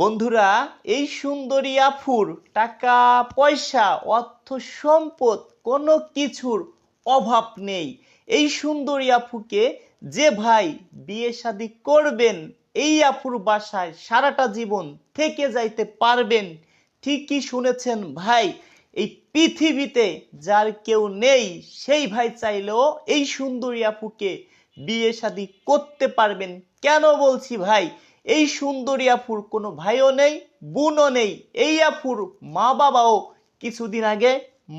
বন্ধুরা, এই সুন্দরী আফুর টাকা, পয়সা, অর্থ সম্পদ কোনো কিছুর অভাব নেই। এই সুন্দরী আফুকে যে ভাই বিয়ে শাদী করবেন, এই আফুর বাসায় সারাটা জীবন থেকে যাইতে পারবেন। ঠিকই শুনেছেন ভাই, এই পৃথিবীতে যার কেউ নেই, সেই ভাই চাইলেও এই সুন্দরী আপুকে বিয়ে শাদী করতে পারবেন। কেন বলছি ভাই এই সুন্দরী আফুর কোনো ভাইও নেই, বোনও নেই। এই আফুর মা বাবাও কিছুদিন আগে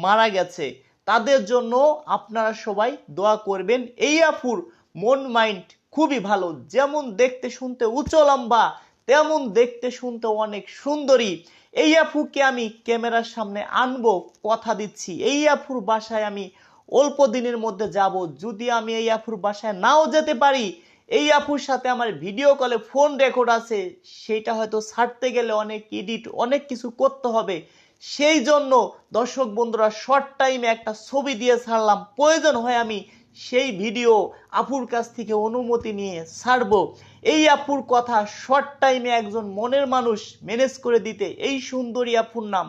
মারা গেছে। তাদের জন্য আপনারা সবাই দোয়া করবেন। এই আফুর মন মাইন্ড খুবই ভালো। যেমন দেখতে শুনতে উচ্চ লম্বা তেমন দেখতে শুনতে অনেক সুন্দরী। এই আফুকে আমি ক্যামেরার সামনে আনব, কথা দিচ্ছি। এই আফুর বাসায় আমি অল্প দিনের মধ্যে যাব। যদি আমি এই আফুর বাসায় নাও যেতে পারি এই আপুর সাথে আমার ভিডিও কলে ফোন রেকর্ড আছে সেটা হয়তো ছাড়তে গেলে অনেক এডিট অনেক কিছু করতে হবে। সেই জন্য দর্শক বন্ধুরা শর্ট টাইমে একটা ছবি দিয়ে ছাড়লাম। প্রয়োজন হয় আমি সেই ভিডিও আপুর কাছ থেকে অনুমতি নিয়ে ছাড়বো। এই আপুর কথা শর্ট টাইমে একজন মনের মানুষ ম্যানেজ করে দিতে। এই সুন্দরী আপুর নাম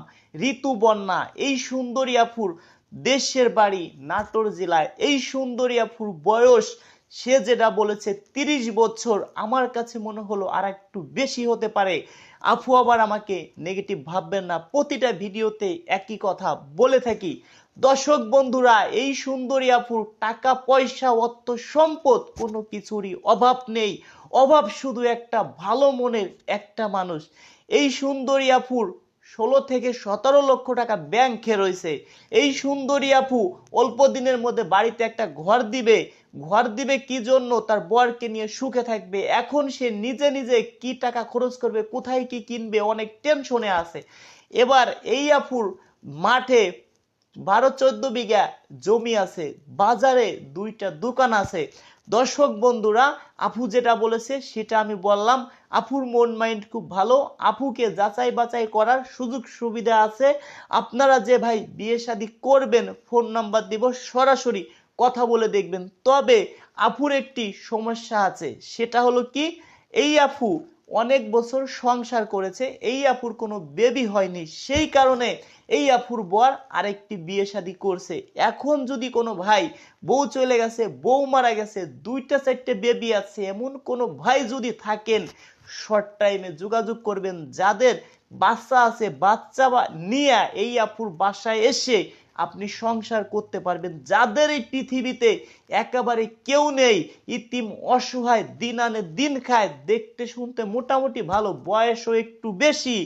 ঋতু বন্যা। এই সুন্দরী আপুর দেশের বাড়ি নাটোর জেলায়। এই সুন্দরী আপুর বয়স সে যেটা বলেছে, তিরিশ বছর আমার কাছে মনে হলো আর একটু বেশি হতে পারে। আফু আবার আমাকে নেগেটিভ ভাববেন না, প্রতিটা ভিডিওতে একই কথা বলে থাকি। দর্শক বন্ধুরা, এই সুন্দরী আপুর টাকা, পয়সা, অর্থ, সম্পদ কোনো কিছুরই অভাব নেই। অভাব শুধু একটা ভালো মনের একটা মানুষ। এই সুন্দরী আপুর ষোলো থেকে সতেরো লক্ষ টাকা ব্যাংকে রয়েছে। এই সুন্দরী আপু অল্প দিনের মধ্যে বাড়িতে একটা ঘর দিবে। ঘর দিবে কি জন্য? তার বরকে নিয়ে সুখে থাকবে। এখন সে নিজে নিজে কি টাকা খরচ করবে? কোথায় কি কিনবে? অনেক টেনশনে আছে। এবার এই আপুর মাঠে বারো চোদ্দ বিঘা জমি আছে, বাজারে দুইটা দোকান আছে। দর্শক বন্ধুরা, আপু যেটা বলেছে সেটা আমি বললাম। আপুর মন মাইন্ড খুব ভালো, আপুকে যাচাই বাছাই করার সুযোগ সুবিধা আছে। আপনারা যে ভাই বিয়ে শাদী করবেন, ফোন নাম্বার দিব, সরাসরি কথা বলে দেখবেন। তবে আপুর একটি সমস্যা আছে, সেটা হলো কি? এই আপু অনেক বছর সংসার করেছে, এই আপুর কোনো বেবি হয়নি, সেই কারণে এই আপুর বর আরেকটি বিয়ে শাদি করছে। এখন যদি কোনো ভাই বউ চলে গেছে, বউ মারা গেছে, দুইটা চারটে বেবি আছে, এমন কোনো ভাই যদি থাকেন শর্ট টাইমে যোগাযোগ করবেন, যাদের বাচ্চা আছে, বাচ্চা বা নিয়ে এই আপুর বাসায় এসে আপনি সংসার করতে পারবেন। যাদের এই পৃথিবীতে একেবারে কেউ নেই, ইতিম অসহায় দিন আনে দিন খায়, দেখতে শুনতে মোটামুটি ভালো, বয়সও একটু বেশি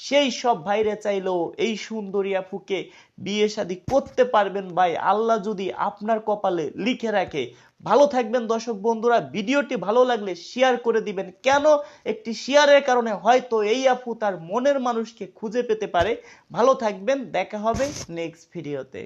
সেই সব ভাইরে চাইলেও এই সুন্দরী আপুকে বিয়ে শাদী করতে পারবেন ভাই। আল্লাহ যদি আপনার কপালে লিখে রাখে। ভালো থাকবেন দর্শক বন্ধুরা। ভিডিওটি ভালো লাগলে শেয়ার করে দিবেন। কেন? একটি শেয়ারের কারণে হয়তো এই আপু তার মনের মানুষকে খুঁজে পেতে পারে। ভালো থাকবেন। দেখা হবে নেক্সট ভিডিওতে